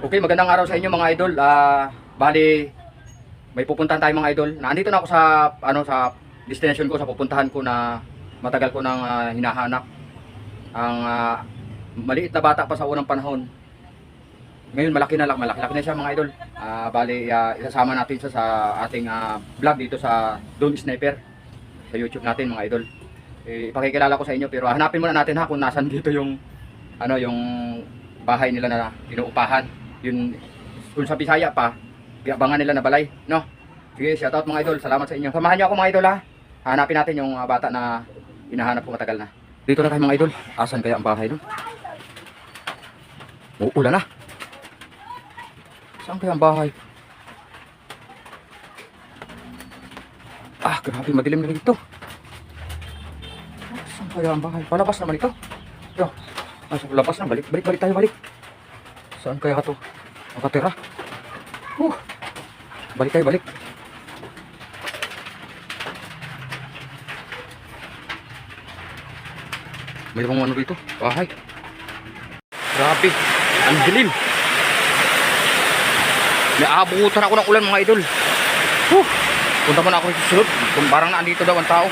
Okay, magandang araw sa inyo mga idol. Ah, bali may pupuntahan tayo mga idol. Nandito na ako sa ano sa destination ko sa pupuntahan ko na matagal ko nang ah, hinahanap. Ang ah, maliit na bata pa sa unang panahon. Ngayon malaki na lang, malaki, malaki na siya mga idol. Ah, bali ah, isasama natin siya sa ating ah, vlog dito sa Doom Sniper sa YouTube natin mga idol. Eh, ipakikilala ko sa inyo pero hanapin muna natin ha kung nasan dito yung ano yung bahay nila na inuupahan yun kung sa Bisaya pa. Abangan nila na balay no? Sige shoutout mga idol. Salamat sa inyo. Samahan niyo ako mga idol ha? Hanapin natin yung ah, bata na hinahanap ko matagal na. Dito na tayo mga idol. Asan kaya ang bahay no? Uulan na. Saan kaya ang bahay? Ah grabe madilim na dito. Saan kaya ang bahay? Palabas naman ito. Ito nasa labas na balik balik balik tayo balik Saan kaya to? Nakatira? Huh. Balik tayo, balik. May bang ano dito? Bahay. Grabe. Ang dilim. May abutan ako ng ulan mga idol. Huh. Punta muna ako sa susunod. Kung parang nandito daw ang tao.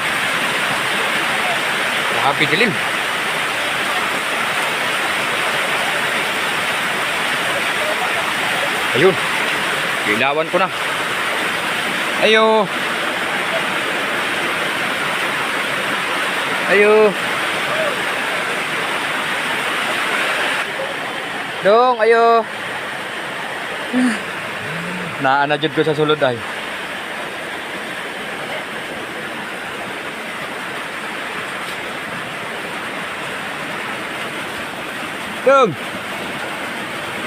Grabe dilim. Ayun. Ilawan ko na. Ayo. Ayo. Dong, ayo. Naana jud ko sa sulod ay. Dong.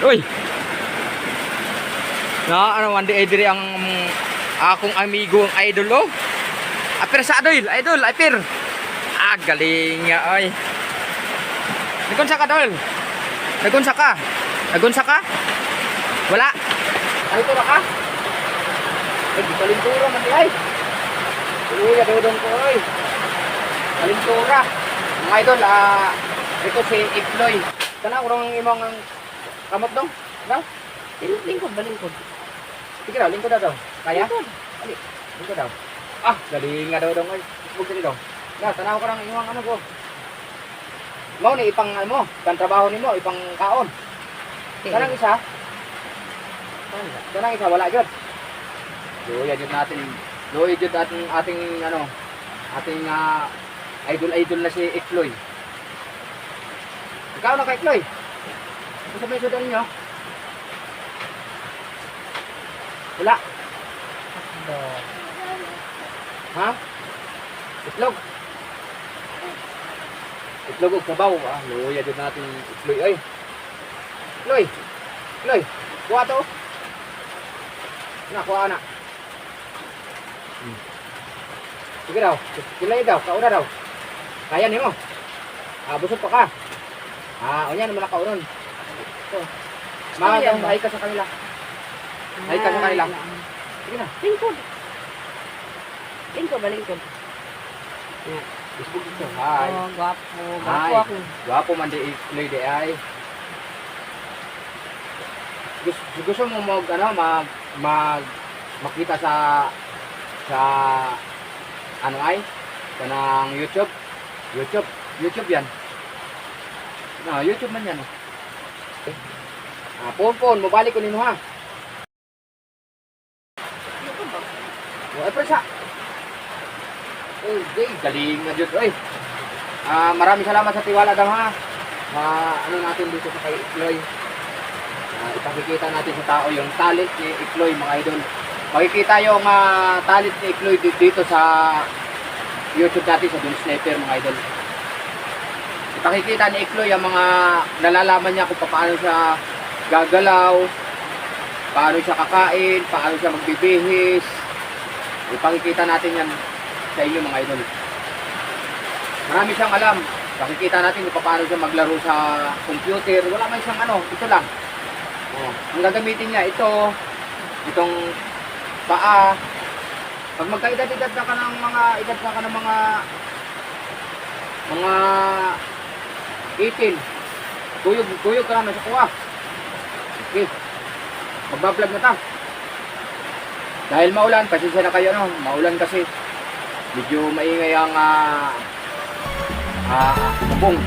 Uy. Na ano man di ay diri ang mm, akong amigo ang idol oh. Apir sa idol, idol, apir. Ah, galing nga oy. Nagunsa ka dol? Nagunsa ka? Nagunsa ka? Wala. Ano to ka? Ay, di kalintura man di ay. Uy, adodong ko oy. Kalintura. Mga idol, ah, ito si Iploy. Kana urang imong kamot dong? No? Lingkod ba lingkod? Sige daw, lingkod daw daw. Kaya? Ali, lingkod daw. Ah, galing nga daw daw. Huwag ka daw. Na, tanaw ko ng iwang ano ko. Mo ni ipang ano kan trabaho nimo ipang kaon. Kanang isa, kanang isa wala jud. Luya jud natin. Luya jud ating ating ano, ating ah, idol idol na si Ikloy. Ikaw na kay Ikloy. Ano sa may sudan niyo? Wala. Ha? Itlog. Itlog ug sabaw. Ah, luya din natin itloy ay. Itloy. Itloy. Kuha to. Na, kuha na. Hmm. Sige daw. Kilay daw. Kauna daw. Kaya nimo. Ah, busog pa ka. Ah, o yan naman nakaunon. So, Magang ba? ay ka sa kanila. Ay, ka sa kanila. Sige na. Lingkod. Lingkod ba lingkod? Facebook ito. Hi. Oh, gwapo. Gwapo ako. Gwapo man di Ikloy di ay. Gusto, gusto mo mag ano mag mag makita sa sa ano ay kanang YouTube YouTube YouTube yan na YouTube man yan oh. ah pon pon mobalik ko nino ha ay presa. Di, galing na jud oy. Ah, maraming salamat sa tiwala daw ha. Ma ano natin dito sa kay Ikloy. Ah, ipakikita natin sa tao yung talent ni Ikloy mga idol. Makikita yung ah, talent ni Ikloy di- dito sa YouTube natin sa Doom Sniper mga idol. Ipakikita ni Ikloy ang mga nalalaman niya kung paano siya gagalaw, paano siya kakain, paano siya magbibihis. Ipakikita natin yan sa inyo mga idol. Marami siyang alam. Pakikita natin kung paano siya maglaro sa computer. Wala man siyang ano, ito lang. Oh, ang gagamitin niya, ito, itong paa. Pag magkaedad-edad na ka ng mga, edad na ka ng mga, mga 18. Tuyog, tuyog ka namin sa kuha. Okay. Magbablog na ta. Dahil maulan, pasensya na kayo no. Maulan kasi. Medyo maingay ang ah ah, bubong.